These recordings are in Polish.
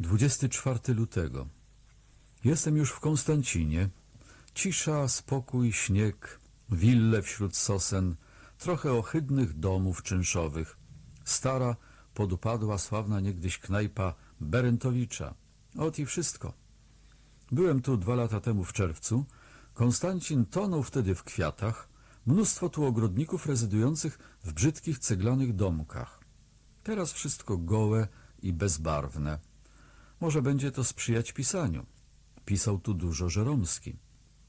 24 lutego. Jestem już w Konstancinie. Cisza, spokój, śnieg, wille wśród sosen, trochę ohydnych domów czynszowych. Stara, podupadła, sławna niegdyś knajpa Berentowicza. Ot i wszystko. Byłem tu dwa lata temu w czerwcu. Konstancin tonął wtedy w kwiatach. Mnóstwo tu ogrodników rezydujących w brzydkich ceglanych domkach. Teraz wszystko gołe i bezbarwne. Może będzie to sprzyjać pisaniu. Pisał tu dużo Żeromski.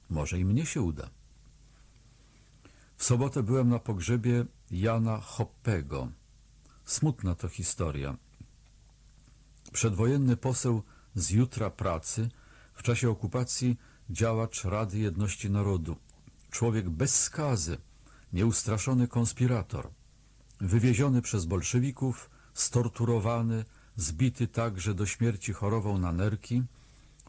Może i mnie się uda. W sobotę byłem na pogrzebie Jana Hoppego. Smutna to historia. Przedwojenny poseł z jutra pracy, w czasie okupacji działacz Rady Jedności Narodu. Człowiek bez skazy, nieustraszony konspirator. Wywieziony przez bolszewików, storturowany, zbity tak, że do śmierci chorował na nerki,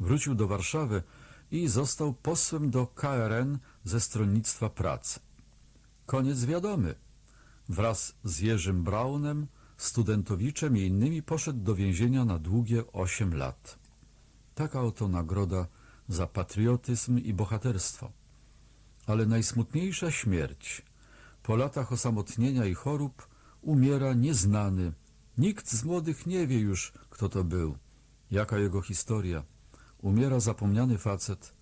wrócił do Warszawy i został posłem do KRN ze Stronnictwa Pracy. Koniec wiadomy. Wraz z Jerzym Braunem, Studentowiczem i innymi poszedł do więzienia na długie osiem lat. Taka oto nagroda za patriotyzm i bohaterstwo. Ale najsmutniejsza śmierć. Po latach osamotnienia i chorób umiera nieznany. Nikt z młodych nie wie już, kto to był, jaka jego historia. Umiera zapomniany facet.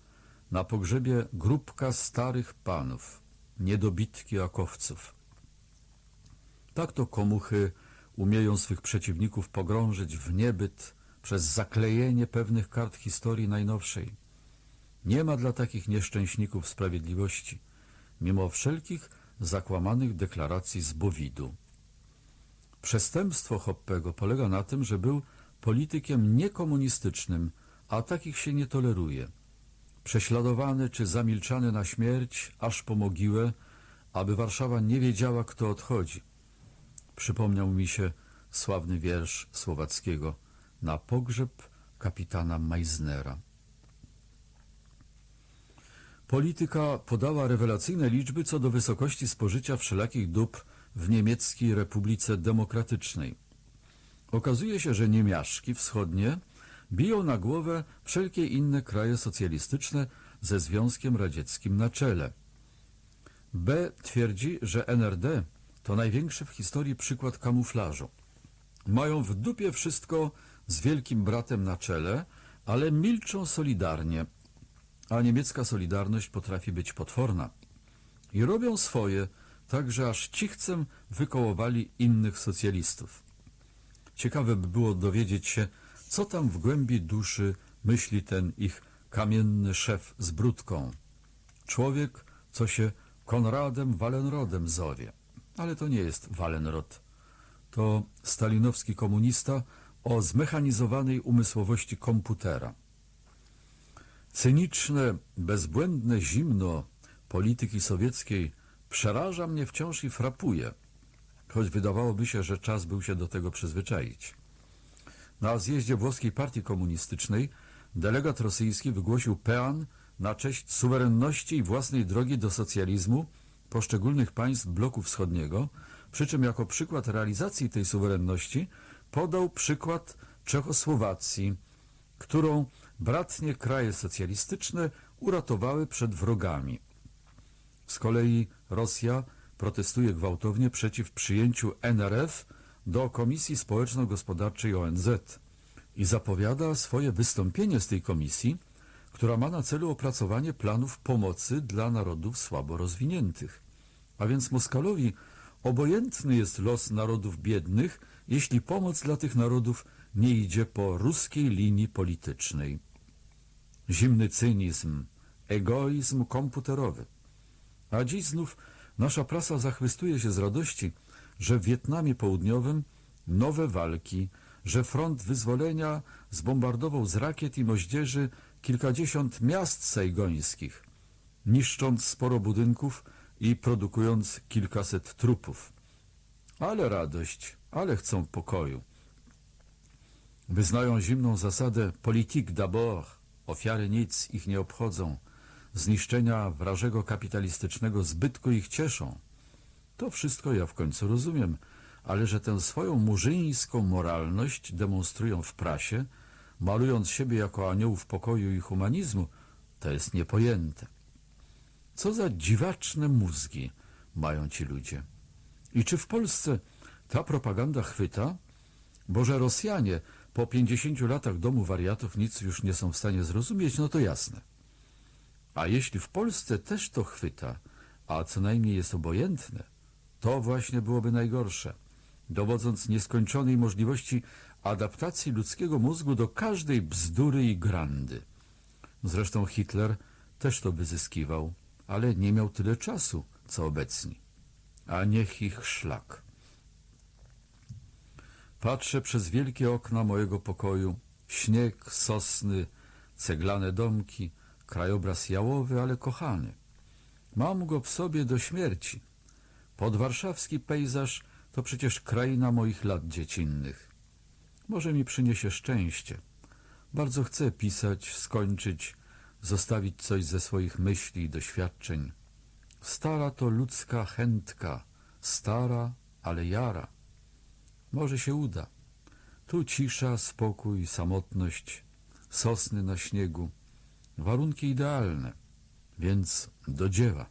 Na pogrzebie grupka starych panów, niedobitki akowców. Tak to komuchy umieją swych przeciwników pogrążyć w niebyt przez zaklejenie pewnych kart historii najnowszej. Nie ma dla takich nieszczęśników sprawiedliwości, mimo wszelkich zakłamanych deklaracji z Bowidu. Przestępstwo Hoppego polega na tym, że był politykiem niekomunistycznym, a takich się nie toleruje. Prześladowany czy zamilczany na śmierć, aż po mogiłę, aby Warszawa nie wiedziała, kto odchodzi. Przypomniał mi się sławny wiersz Słowackiego na pogrzeb kapitana Meisnera. Polityka podała rewelacyjne liczby co do wysokości spożycia wszelakich dóbr w niemieckiej Republice Demokratycznej. Okazuje się, że niemiaszki wschodnie biją na głowę wszelkie inne kraje socjalistyczne ze Związkiem Radzieckim na czele. B twierdzi, że NRD to największy w historii przykład kamuflażu. Mają w dupie wszystko z wielkim bratem na czele, ale milczą solidarnie, a niemiecka solidarność potrafi być potworna. I robią swoje, tak że aż cichcem wykołowali innych socjalistów. Ciekawe by było dowiedzieć się, co tam w głębi duszy myśli ten ich kamienny szef z brudką. Człowiek, co się Konradem Wallenrodem zowie. Ale to nie jest Wallenrod. To stalinowski komunista o zmechanizowanej umysłowości komputera. Cyniczne, bezbłędne zimno polityki sowieckiej przeraża mnie wciąż i frapuje, choć wydawałoby się, że czas był się do tego przyzwyczaić. Na zjeździe włoskiej partii komunistycznej delegat rosyjski wygłosił pean na cześć suwerenności i własnej drogi do socjalizmu poszczególnych państw bloku wschodniego, przy czym jako przykład realizacji tej suwerenności podał przykład Czechosłowacji, którą bratnie kraje socjalistyczne uratowały przed wrogami. Z kolei Rosja protestuje gwałtownie przeciw przyjęciu NRF do Komisji Społeczno-Gospodarczej ONZ i zapowiada swoje wystąpienie z tej komisji, która ma na celu opracowanie planów pomocy dla narodów słabo rozwiniętych. A więc Moskalowi obojętny jest los narodów biednych, jeśli pomoc dla tych narodów nie idzie po ruskiej linii politycznej. Zimny cynizm, egoizm komputerowy. A dziś znów nasza prasa zachwystuje się z radości, że w Wietnamie Południowym nowe walki, że front wyzwolenia zbombardował z rakiet i moździerzy kilkadziesiąt miast sejgońskich, niszcząc sporo budynków i produkując kilkaset trupów. Ale radość, ale chcą pokoju. Wyznają zimną zasadę politique d'abord, ofiary nic ich nie obchodzą, zniszczenia wrażego kapitalistycznego zbytku ich cieszą. To wszystko ja w końcu rozumiem, ale że tę swoją murzyńską moralność demonstrują w prasie, malując siebie jako aniołów pokoju i humanizmu, to jest niepojęte. Co za dziwaczne mózgi mają ci ludzie. I czy w Polsce ta propaganda chwyta? Bo że Rosjanie po 50 latach domu wariatów nic już nie są w stanie zrozumieć, no to jasne. A jeśli w Polsce też to chwyta, a co najmniej jest obojętne, to właśnie byłoby najgorsze, dowodząc nieskończonej możliwości adaptacji ludzkiego mózgu do każdej bzdury i grandy. Zresztą Hitler też to wyzyskiwał, ale nie miał tyle czasu, co obecni. A niech ich szlak. Patrzę przez wielkie okna mojego pokoju. Śnieg, sosny, ceglane domki, krajobraz jałowy, ale kochany. Mam go w sobie do śmierci. Podwarszawski pejzaż to przecież kraina moich lat dziecinnych. Może mi przyniesie szczęście. Bardzo chcę pisać, skończyć, zostawić coś ze swoich myśli i doświadczeń. Stara to ludzka chętka, stara, ale jara. Może się uda. Tu cisza, spokój, samotność, sosny na śniegu. Warunki idealne, więc do dzieła.